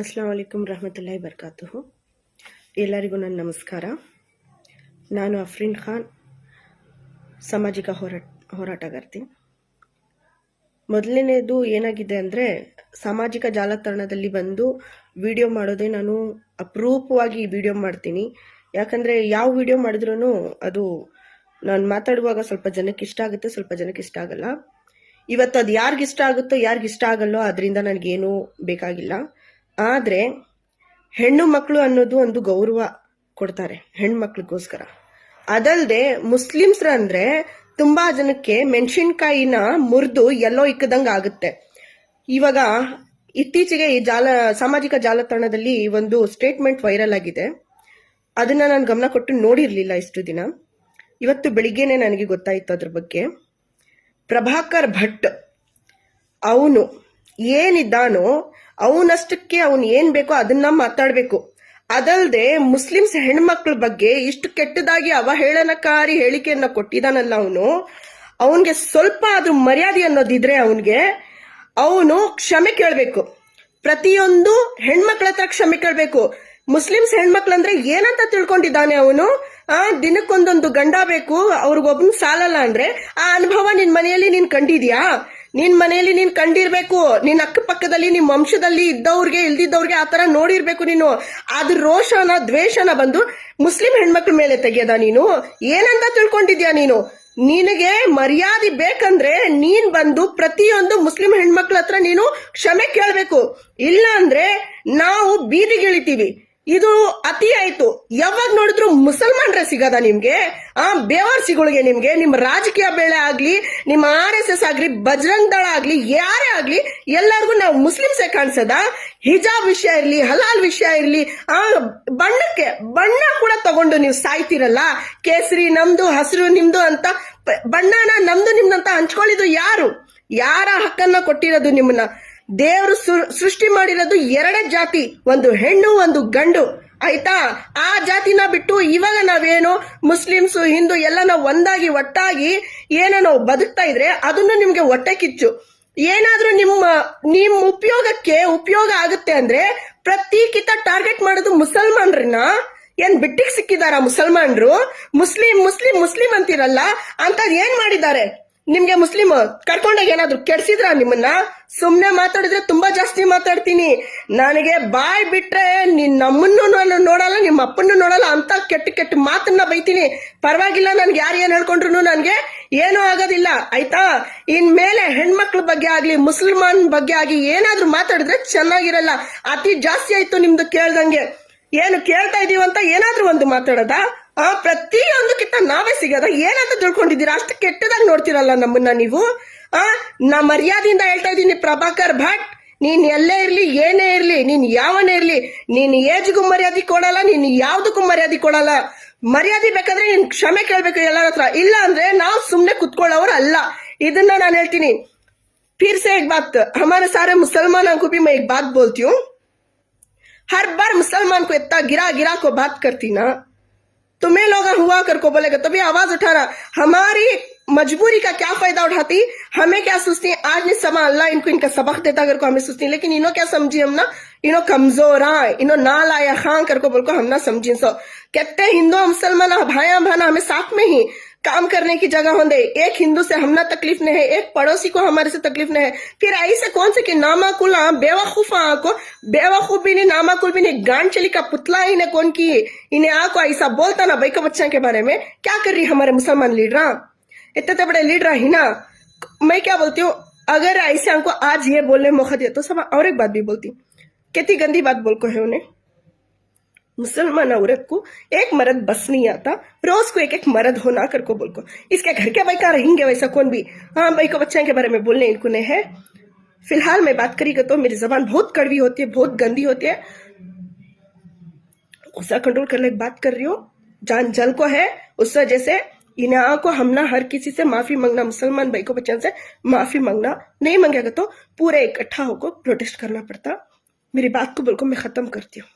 ಅಸ್ಲಾಂ ವಲೈಕುಮ್ ರಹಮತುಲ್ಲಾಹಿ ಬರ್ಕಾತುಹು. ಎಲ್ಲರಿಗೂ ನನ್ನ ನಮಸ್ಕಾರ. ನಾನು ಅಫ್ರೀನ್ ಖಾನ್, ಸಾಮಾಜಿಕ ಹೋರಾಟ, ಹೋರಾಟಗಾರ್ತಿ. ಮೊದಲನೇದು ಏನಾಗಿದೆ ಅಂದರೆ, ಸಾಮಾಜಿಕ ಜಾಲತಾಣದಲ್ಲಿ ಬಂದು ವಿಡಿಯೋ ಮಾಡೋದೇ ನಾನು ಅಪರೂಪವಾಗಿ ವಿಡಿಯೋ ಮಾಡ್ತೀನಿ. ಯಾಕಂದರೆ ಯಾವ ವಿಡಿಯೋ ಮಾಡಿದ್ರೂ ಅದು ನಾನು ಮಾತಾಡುವಾಗ ಸ್ವಲ್ಪ ಜನಕ್ಕೆ ಇಷ್ಟ ಆಗುತ್ತೆ, ಸ್ವಲ್ಪ ಜನಕ್ಕೆ ಇಷ್ಟ ಆಗಲ್ಲ. ಇವತ್ತು ಅದು ಯಾರಿಗಿಷ್ಟ ಆಗುತ್ತೋ ಯಾರಿಗಿಷ್ಟ ಆಗಲ್ಲೋ ಅದರಿಂದ ನನಗೇನು ಬೇಕಾಗಿಲ್ಲ. ಆದರೆ ಹೆಣ್ಣು ಮಕ್ಕಳು ಅನ್ನೋದು ಒಂದು ಗೌರವ ಕೊಡ್ತಾರೆ ಹೆಣ್ಮಕ್ಳಿಗೋಸ್ಕರ. ಅದಲ್ಲದೆ ಮುಸ್ಲಿಮ್ಸ್ರ ಅಂದ್ರೆ ತುಂಬಾ ಜನಕ್ಕೆ ಮೆಣಸಿನ್ಕಾಯಿನ ಮುರಿದು ಎಲ್ಲೋ ಇಕ್ಕದಂಗೆ ಆಗುತ್ತೆ. ಇವಾಗ ಇತ್ತೀಚೆಗೆ ಈ ಜಾಲ, ಸಾಮಾಜಿಕ ಜಾಲತಾಣದಲ್ಲಿ ಒಂದು ಸ್ಟೇಟ್ಮೆಂಟ್ ವೈರಲ್ ಆಗಿದೆ. ಅದನ್ನ ನಾನು ಗಮನ ಕೊಟ್ಟು ನೋಡಿರ್ಲಿಲ್ಲ ಇಷ್ಟು ದಿನ. ಇವತ್ತು ಬೆಳಿಗ್ಗೆನೆ ನನಗೆ ಗೊತ್ತಾಯಿತು ಅದ್ರ ಬಗ್ಗೆ. ಪ್ರಭಾಕರ್ ಭಟ್, ಅವನು ಏನಿದ್ದಾನೋ ಅವನಷ್ಟಕ್ಕೆ ಅವನ್ ಏನ್ ಬೇಕೋ ಅದನ್ನ ಮಾತಾಡ್ಬೇಕು. ಅದಲ್ದೆ ಮುಸ್ಲಿಮ್ಸ್ ಹೆಣ್ಮಕ್ಳ ಬಗ್ಗೆ ಇಷ್ಟು ಕೆಟ್ಟದಾಗಿ ಅವಹೇಳನಕಾರಿ ಹೇಳಿಕೆಯನ್ನ ಕೊಟ್ಟಿದ್ದಾನಲ್ಲ ಅವನು. ಅವನ್ಗೆ ಸ್ವಲ್ಪ ಆದ್ರೂ ಮರ್ಯಾದೆ ಅನ್ನೋದಿದ್ರೆ ಅವನ್ಗೆ ಅವನು ಕ್ಷಮೆ ಕೇಳಬೇಕು. ಪ್ರತಿಯೊಂದು ಹೆಣ್ಮಕ್ಳ ಹತ್ರ ಕ್ಷಮೆ ಕೇಳಬೇಕು. ಮುಸ್ಲಿಮ್ಸ್ ಹೆಣ್ಮಕ್ಳಂದ್ರೆ ಏನಂತ ತಿಳ್ಕೊಂಡಿದ್ದಾನೆ ಅವನು? ಆ, ದಿನಕ್ಕೊಂದೊಂದು ಗಂಡ ಬೇಕು ಅವ್ರಿಗೊಬ್ಬನ್ ಸಾಲಲ್ಲ ಅಂದ್ರೆ ಆ ಅನುಭವ ನಿನ್ ಮನೆಯಲ್ಲಿ ನೀನ್ ಕಂಡಿದ್ಯಾ? ನಿನ್ ಮನೆಯಲ್ಲಿ ನೀನ್ ಕಂಡಿರ್ಬೇಕು. ನಿನ್ ಅಕ್ಕಪಕ್ಕದಲ್ಲಿ, ನಿಮ್ ವಂಶದಲ್ಲಿ ಇದ್ದವ್ರಿಗೆ, ಇಲ್ದಿದ್ದವ್ರಿಗೆ ಆತರ ನೋಡಿರ್ಬೇಕು ನೀನು. ಅದ್ರ ರೋಷನ, ದ್ವೇಷನ ಬಂದು ಮುಸ್ಲಿಂ ಹೆಣ್ಮಕ್ಳ ಮೇಲೆ ತೆಗೆಯದ ನೀನು. ಏನಂತ ತಿಳ್ಕೊಂಡಿದ್ಯಾ ನೀನು? ನಿನಗೆ ಮರ್ಯಾದೆ ಬೇಕಂದ್ರೆ ನೀನ್ ಬಂದು ಪ್ರತಿಯೊಂದು ಮುಸ್ಲಿಂ ಹೆಣ್ಮಕ್ಳ ಹತ್ರ ನೀನು ಕ್ಷಮೆ ಕೇಳ್ಬೇಕು. ಇಲ್ಲ ಅಂದ್ರೆ ನಾವು ಬೀದಿಗಿಳಿತೀವಿ. ಇದು ಅತಿ ಆಯ್ತು. ಯಾವಾಗ ನೋಡಿದ್ರು ಮುಸಲ್ಮಾನ್ರೆ ಸಿಗದ ನಿಮ್ಗೆ? ಆ ಬೇವರ್ಸಿಗಳಿಗೆ ನಿಮ್ಗೆ ನಿಮ್ಮ ರಾಜಕೀಯ ಬೆಳೆ ಆಗ್ಲಿ, ನಿಮ್ಮ ಆರ್ ಎಸ್ ಎಸ್ ಆಗ್ಲಿ, ಬಜರಂಗ್ ದಳ ಆಗ್ಲಿ, ಯಾರೇ ಆಗ್ಲಿ, ಎಲ್ಲರಿಗೂ ನಾವು ಮುಸ್ಲಿಮ್ಸೇ ಕಾಣಿಸದ? ಹಿಜಾಬ್ ವಿಷಯ ಇರ್ಲಿ, ಹಲಾಲ್ ವಿಷಯ ಇರ್ಲಿ, ಆ ಬಣ್ಣಕ್ಕೆ, ಬಣ್ಣ ಕೂಡ ತಗೊಂಡು ನೀವು ಸಾಯ್ತಿರಲ್ಲ? ಕೇಸರಿ ನಮ್ದು, ಹಸಿರು ನಿಮ್ದು ಅಂತ ಬಣ್ಣನ ನಮ್ದು ನಿಮ್ದಂತ ಹಂಚ್ಕೊಳ್ಳಿದ್ದು ಯಾರು? ಯಾರ ಹಕ್ಕನ್ನ ಕೊಟ್ಟಿರೋದು ನಿಮ್ಮನ್ನ? ದೇವರು ಸೃಷ್ಟಿ ಮಾಡಿರೋದು ಎರಡೇ ಜಾತಿ, ಒಂದು ಹೆಣ್ಣು, ಒಂದು ಗಂಡು. ಆಯ್ತಾ? ಆ ಜಾತಿನ ಬಿಟ್ಟು ಇವಾಗ ನಾವೇನು ಮುಸ್ಲಿಮ್ಸ್, ಹಿಂದೂ ಎಲ್ಲ ನಾವು ಒಂದಾಗಿ, ಒಟ್ಟಾಗಿ ಏನೋ ಬದುಕ್ತಾ ಇದ್ರೆ ಅದನ್ನು ನಿಮ್ಗೆ ಹೊಟ್ಟೆ ಕಿಚ್ಚು. ಏನಾದ್ರೂ ನಿಮ್ಮ, ನಿಮ್ ಉಪಯೋಗಕ್ಕೆ ಉಪಯೋಗ ಆಗುತ್ತೆ ಅಂದ್ರೆ ಪ್ರತಿ ಕಿತ ಟಾರ್ಗೆಟ್ ಮಾಡೋದು ಮುಸಲ್ಮಾನ್ರನ್ನ. ಏನ್ ಬಿಟ್ಟಿಗೆ ಸಿಕ್ಕಿದಾರ ಮುಸಲ್ಮಾನ್ರು? ಮುಸ್ಲಿಂ ಮುಸ್ಲಿಂ ಮುಸ್ಲಿಂ ಅಂತಿರಲ್ಲ ಅಂತ ಏನ್ ಮಾಡಿದ್ದಾರೆ? ನಿಮ್ಗೆ ಮುಸ್ಲಿಂ ಕರ್ಕೊಂಡಾಗ ಏನಾದ್ರು ಕೆಡ್ಸಿದ್ರ ನಿಮ್ಮನ್ನ? ಸುಮ್ನೆ ಮಾತಾಡಿದ್ರೆ ತುಂಬಾ ಜಾಸ್ತಿ ಮಾತಾಡ್ತೀನಿ. ನನಗೆ ಬಾಯ್ ಬಿಟ್ರೆ ನಿನ್ ನಮ್ಮನ್ನು ನಾನು ನೋಡಲ್ಲ, ನಿಮ್ಮ ಅಪ್ಪನ್ನು ನೋಡಲ್ಲ, ಅಂತ ಕೆಟ್ಟ ಕೆಟ್ಟ ಮಾತನ್ನ ಬೈತೀನಿ. ಪರವಾಗಿಲ್ಲ, ನನ್ಗೆ ಯಾರು ಏನ್ ಹೇಳ್ಕೊಂಡ್ರು ನನ್ಗೆ ಏನೂ ಆಗೋದಿಲ್ಲ, ಆಯ್ತಾ? ಇನ್ಮೇಲೆ ಹೆಣ್ಮಕ್ಳ ಬಗ್ಗೆ ಆಗ್ಲಿ, ಮುಸಲ್ಮಾನ್ ಬಗ್ಗೆ ಆಗಿ ಏನಾದ್ರೂ ಮಾತಾಡಿದ್ರೆ ಚೆನ್ನಾಗಿರಲ್ಲ. ಅತಿ ಜಾಸ್ತಿ ಆಯ್ತು ನಿಮ್ದು ಕೇಳ್ದಂಗೆ. ಏನು ಕೇಳ್ತಾ ಇದೀವಂತ ಏನಾದ್ರೂ ಒಂದು ಮಾತಾಡೋದ? ಆ ಪ್ರತಿಯೊಂದಕ್ಕಿಂತ ನಾವೇ ಸಿಗದ ಏನಂತ ತಿಳ್ಕೊಂಡಿದ್ದೀರಾ ಅಷ್ಟು ಕೆಟ್ಟದಾಗಿ ನೋಡ್ತಿರಲ್ಲ ನಮ್ಮನ್ನ ನೀವು ಆ ನಾ ಮರ್ಯಾದೆಯಿಂದ ಹೇಳ್ತಾ ಇದ್ದೀನಿ ಪ್ರಭಾಕರ್ ಭಟ್ ನೀನ್ ಎಲ್ಲೇ ಇರ್ಲಿ ಏನೇ ಇರ್ಲಿ ನೀನ್ ಯಾವನೇ ಇರ್ಲಿ ನೀನ್ ಏಜ್ಗೂ ಮರ್ಯಾದೆ ಕೊಡಲ್ಲ ನೀನ್ ಯಾವ್ದಕ್ಕೂ ಮರ್ಯಾದೆ ಕೊಡಲ್ಲ ಮರ್ಯಾದೆ ಬೇಕಾದ್ರೆ ನೀನ್ ಕ್ಷಮೆ ಕೇಳ್ಬೇಕು ಎಲ್ಲರ ಹತ್ರ ಇಲ್ಲ ಅಂದ್ರೆ ನಾವು ಸುಮ್ನೆ ಕುತ್ಕೊಳ್ಳೋರು ಅಲ್ಲ ಇದನ್ನ ನಾನು ಹೇಳ್ತೀನಿ फिर से एक बात हमारे सारे मुसलमानों को भी मैं एक बात बोलती हूँ हर बार मुसलमान को इतना गिरा गिरा को बात करती ना तुम्हें लोग हुआ कर को बोलेगा, तभी आवाज़ उठा रहा। हमारी मजबूरी का क्या फ़ायदा उठाती? हमें क्या सोचती है आज नहीं समा अल्लाह इनको इनका सबक देता अगर को हमें सोचती लेकिन इन्हों क्या समझी हम ना? इन्हों कमज़ोर आए, इन्हों ना लाया खां कर को बोल को हम ना समझी। सो कहते हिंदू, मुसलमान भाया भाना हमें साथ में ही काम करने की जगह होंगे एक हिंदू से हम ना तकलीफ़ नहीं है एक पड़ोसी को हमारे से तकलीफ़ नहीं है। फिर ऐसे कौन से कि नामाकुल हाँ, बेवकूफ़ हाँ को बेवकूफ़ भी नहीं नामाकुल भी नहीं गांड चली का पुतला ही ने कौन की इन्हें आको ऐसा बोलता ना भाई बच्चा के बारे में क्या कर रही है हमारे मुसलमान लीडर इतने बड़े लीडर ही ना। मैं क्या बोलती हूँ अगर ऐसे हमको आज ये बोलने मौका दिया तो सब और एक बात भी बोलती हूँ। कितनी गंदी बात बोल को है उन्हें। मुसलमान औरत को एक मर्द बस नहीं आता, रोज को एक एक मर्द होना कर को बोल को। इसके घर के भाई का रहेंगे वैसा कौन भी? हाँ भाई को बच्चे के बारे में बोलने इनको नहीं है। फ़िलहाल मैं बात करेगा तो मेरी जबान बहुत कड़वी होती है, बहुत गंदी होती है। गुस्सा कंट्रोल करने की बात कर रही हूँ। जान जल को है, उस वजह से इन्हें को हम ना हर किसी से माफ़ी मांगना, मुसलमान भाई को बच्चों से माफ़ी मांगना नहीं मांगेगा तो पूरे इकट्ठा होकर प्रोटेस्ट करना पड़ता। मेरी बात को बिल्कुल मैं खत्म करती हूँ।